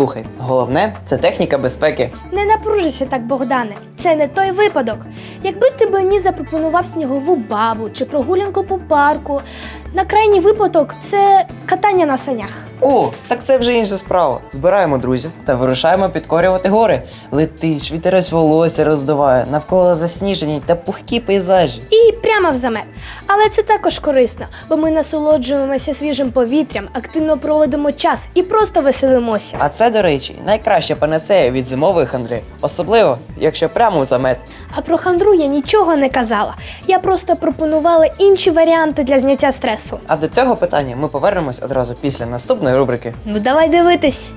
Слухай, головне це техніка безпеки. Не напружуйся так, Богдане. Це не той випадок. Якби ти мені запропонував снігову бабу чи прогулянку по парку, на крайній випадок це катання на санях. О, так це вже інша справа. Збираємо друзів та вирушаємо підкорювати гори. Летиш, вітерець волосся роздуває, навколо засніжені та пухкі пейзажі. І прямо в замет. Але це також корисно, бо ми насолоджуємося свіжим повітрям, активно проводимо час і просто веселимося. А це, до речі, найкраща панацея від зимової хандри, особливо, якщо прямо в замет. А про хандру я нічого не казала. Я просто пропонувала інші варіанти для зняття стресу. А до цього питання ми повернемось одразу після наступної рубрики. Ну давай дивитись.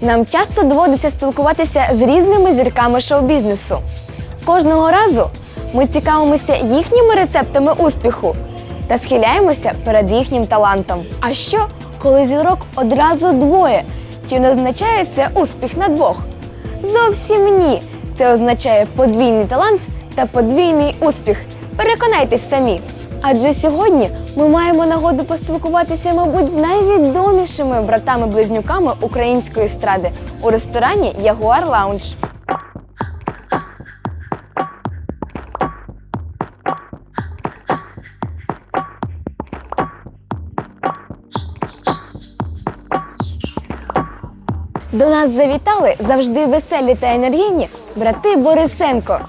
Нам часто доводиться спілкуватися з різними зірками шоу-бізнесу. Кожного разу ми цікавимося їхніми рецептами успіху та схиляємося перед їхнім талантом. А що, коли зірок одразу двоє? Чи не означає це успіх на двох? Зовсім ні. Це означає подвійний талант та подвійний успіх. Переконайтесь самі. Адже сьогодні ми маємо нагоду поспілкуватися, мабуть, з найвідомішими братами-близнюками української естради у ресторані Ягуар Лаунж. До нас завітали завжди веселі та енергійні брати Борисенко.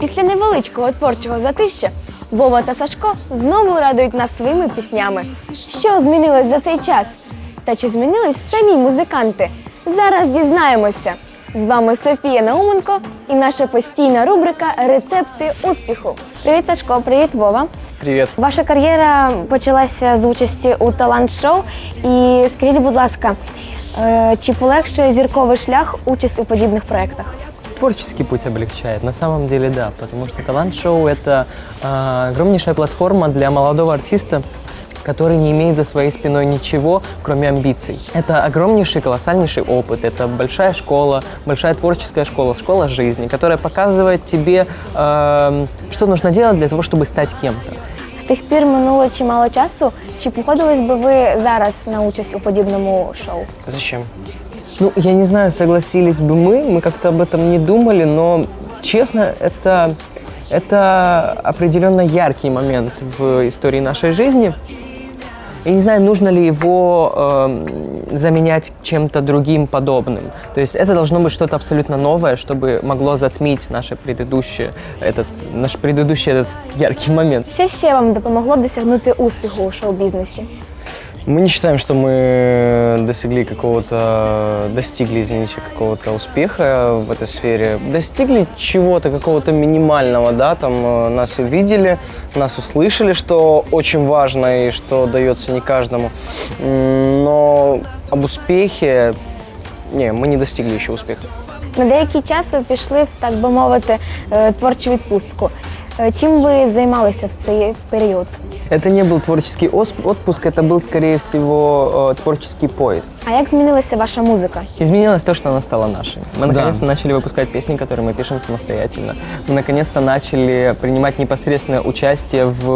Після невеличкого творчого затища Вова та Сашко знову радують нас своїми піснями. Що змінилось за цей час? Та чи змінились самі музиканти? Зараз дізнаємося. З вами Софія Науменко і наша постійна рубрика Рецепти успіху. Привіт, Сашко, привіт, Вова. Привет. Ваша кар'єра почалася з участі у талант-шоу. І скажіть, будь ласка, е, чи полегшує зірковий шлях участь у подібних проєктах? Творческий путь облегчает. На самом деле, да, потому что талант-шоу это а, огромнейшая платформа для молодого артиста, который не имеет за своей спиной ничего, кроме амбиций. Это огромнейший, колоссальнейший опыт. Это большая школа, большая творческая школа, школа жизни, которая показывает тебе, эм, что нужно делать для того, чтобы стать кем-то. З тих пір минуло чимало часу. Чи погодились би ви зараз на участь у подібному шоу? Зачем? Ну, я не знаю, согласились бы мы, мы как-то об этом не думали, но, честно, это, это определенно яркий момент в истории нашей жизни. Я не знаю, нужно ли его эм, заменять чем-то другим подобным. То есть это должно быть что-то абсолютно новое, чтобы могло затмить наше предыдущее, этот, наш предыдущий этот яркий момент. Що ще вам допомогло досягнути успіху у шоу-бізнесі? Мы не считаем, что мы достигли какого-то, достигли, извините, какого-то успеха в этой сфере. Достигли чего-то, какого-то минимального, да, там э, нас увидели, нас услышали, что очень важно и что дается не каждому. М, Но об успехе, не, мы не достигли еще успеха. На деякий час ви пішли в, так би мовити, е, творчу відпустку. Е, Чим ви займалися в цей період? Это не был творческий отпуск, это был, скорее всего, э, творческий поиск. А як змінилася ваша музика? Изменилось то, что она стала нашей. Мы Да. наконец-то начали выпускать песни, которые мы пишем самостоятельно. Мы наконец-то начали принимать непосредственное участие в,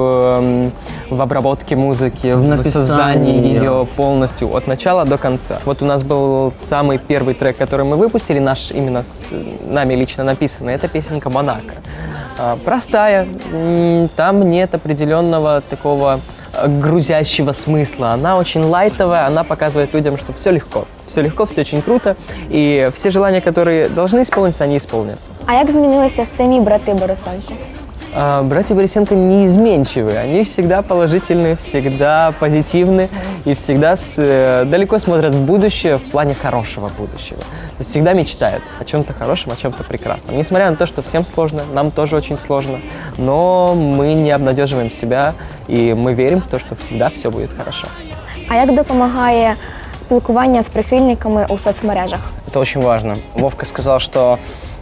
в обработке музыки, в, написании создании ее полностью от начала до конца. Вот у нас был самый первый трек, который мы выпустили, наш именно с нами лично написанный. Это песенка «Монако». А, Простая, там нет определенного такого э, грузящего смысла. Она очень лайтовая, она показывает людям, что все легко. Все легко, все очень круто. И все желания, которые должны исполниться, они исполнятся. А як змінилися самі брати Борисенко? А, Братья Борисенко неизменчивые. Они всегда положительные, всегда позитивны и всегда с- э, далеко смотрят в будущее в плане хорошего будущего. То есть всегда мечтают о чем-то хорошем, о чем-то прекрасном. Несмотря на то, что всем сложно, нам тоже очень сложно, но мы не обнадеживаем себя и мы верим в то, что всегда все будет хорошо. А як допомагає спілкування з прихильниками у соцмережах? Это очень важно. Вовка сказал, что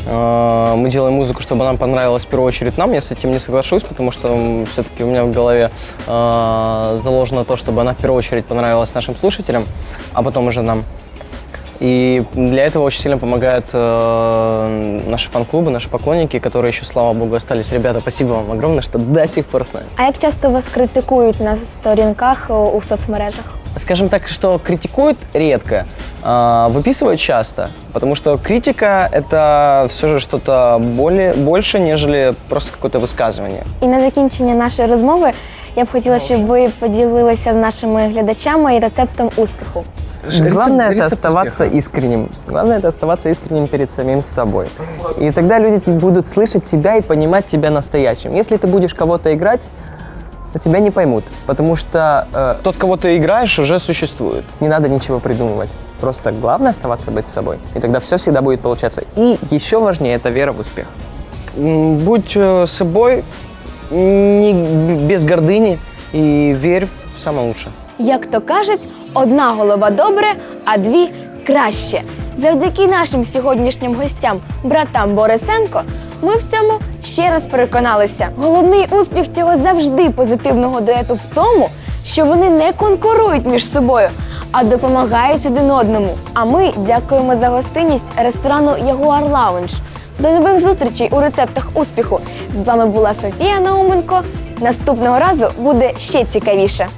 мы делаем музыку, чтобы нам понравилась в первую очередь нам. Я с этим не соглашусь, потому что все-таки у меня в голове э, заложено то, чтобы она в первую очередь понравилась нашим слушателям, а потом уже нам. И для этого очень сильно помогают э, наши фан-клубы, наши поклонники, которые еще, слава богу, остались. Ребята, спасибо вам огромное, что до сих пор с нами. А як часто вас критикують на сторінках о, у соцмережах? Скажем так, что критикуют редко, а, выписывают часто, потому что критика — это все же что-то более, больше, нежели просто какое-то высказывание. І на закінчення нашої розмови я б хотіла, щоб ви поділилися з нашими глядачами рецептом успіху. Главное это рецепт оставаться успеха. искренним. Главное это оставаться искренним перед самим собой. И тогда люди будут слышать тебя и понимать тебя настоящим. Если ты будешь кого-то играть, то тебя не поймут, потому что э, Тот, кого ты играешь, уже существует. не надо ничего придумывать. Просто главное оставаться быть собой. И тогда все всегда будет получаться. И еще важнее это вера в успех. Будь э, собой, не, без гордыни и верь в самое лучшее. Як то кажуть, одна голова добре, а дві краще. Завдяки нашим сьогоднішнім гостям, братам Борисенко, ми в цьому ще раз переконалися. Головний успіх цього завжди позитивного дуету в тому, що вони не конкурують між собою, а допомагають один одному. А ми дякуємо за гостинність ресторану Ягуар Лаунж. До нових зустрічей у рецептах успіху. З вами була Софія Науменко. Наступного разу буде ще цікавіше.